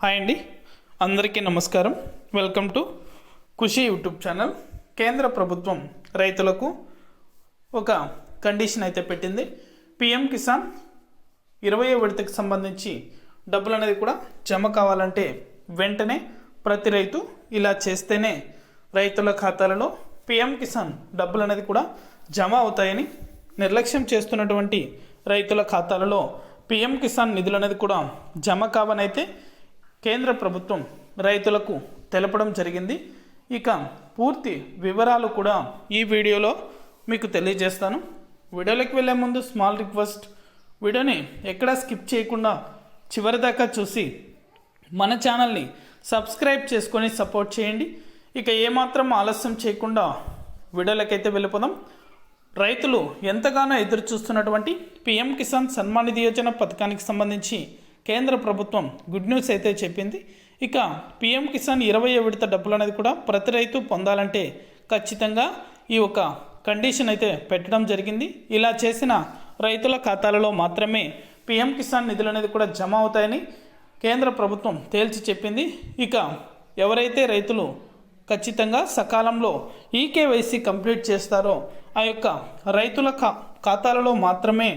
Hi అండి. అందరికీ నమస్కారం. Welcome to Khushi YouTube channel. కేంద్ర ప్రభుత్వం రైతులకు ఒక కండిషన్ అయితే పెట్టింది. పిఎం కిసాన్ ఇరవై విడతకి సంబంధించి డబ్బులు అనేది కూడా జమ కావాలంటే వెంటనే ప్రతి రైతు ఇలా చేస్తేనే రైతుల ఖాతాలలో పిఎం కిసాన్ డబ్బులు అనేది కూడా జమ అవుతాయని నిర్లక్ష్యం చేస్తున్నటువంటి రైతుల ఖాతాలలో పిఎం కిసాన్ నిధులు అనేది కూడా జమ కావనైతే కేంద్ర ప్రభుత్వం రైతులకు తెలపడం జరిగింది. ఇక పూర్తి వివరాలు కూడా ఈ వీడియోలో మీకు తెలియజేస్తాను. వీడియోలోకి వెళ్ళే ముందు స్మాల్ రిక్వెస్ట్. వీడియోని ఎక్కడా స్కిప్ చేయకుండా చివరి దాకా చూసి మన ఛానల్ని సబ్స్క్రైబ్ చేసుకొని సపోర్ట్ చేయండి. ఇక ఏమాత్రం ఆలస్యం చేయకుండా వీడియోలకైతే వెళ్ళిపోదాం. రైతులు ఎంతగానో ఎదురు చూస్తున్నటువంటి పిఎం కిసాన్ సన్మాన్ నిధి యోజన పథకానికి సంబంధించి కేంద్ర ప్రభుత్వం గుడ్ న్యూస్ అయితే చెప్పింది. ఇక పిఎం కిసాన్ ఇరవై విడత డబ్బులు అనేది కూడా ప్రతి రైతు పొందాలంటే ఖచ్చితంగా ఈ ఒక కండిషన్ అయితే పెట్టడం జరిగింది. ఇలా చేసిన రైతుల ఖాతాలలో మాత్రమే పిఎం కిసాన్ నిధులు అనేది కూడా జమ అవుతాయని కేంద్ర ప్రభుత్వం తేల్చి చెప్పింది. ఇక ఎవరైతే రైతులు ఖచ్చితంగా సకాలంలో ఈకేవైసీ కంప్లీట్ చేస్తారో ఆ యొక్క రైతుల ఖాతాలలో మాత్రమే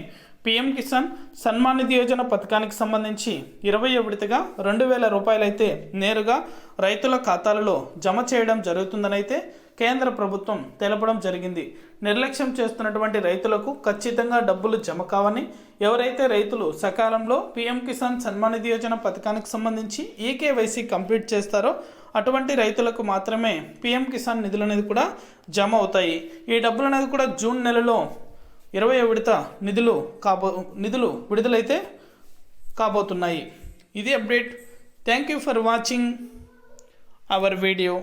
పిఎం కిసాన్ సన్మాన్ నిధి యోజన పథకానికి సంబంధించి ఇరవై విడతగా రెండు వేల రూపాయలైతే నేరుగా రైతుల ఖాతాలలో జమ చేయడం జరుగుతుందనైతే కేంద్ర ప్రభుత్వం తెలపడం జరిగింది. నిర్లక్ష్యం చేస్తున్నటువంటి రైతులకు ఖచ్చితంగా డబ్బులు జమ కావని ఎవరైతే రైతులు సకాలంలో పిఎం కిసాన్ సన్మాన్ నిధి యోజన పథకానికి సంబంధించి ఈకేవైసీ కంప్లీట్ చేస్తారో అటువంటి రైతులకు మాత్రమే పిఎం కిసాన్ నిధులు అనేది కూడా జమ అవుతాయి. ఈ డబ్బులు అనేది కూడా జూన్ నెలలో ఇరవై విడత నిధులు కాబో నిధులు విడుదలైతే కాబోతున్నాయి. ఇది update. Thank you for watching our video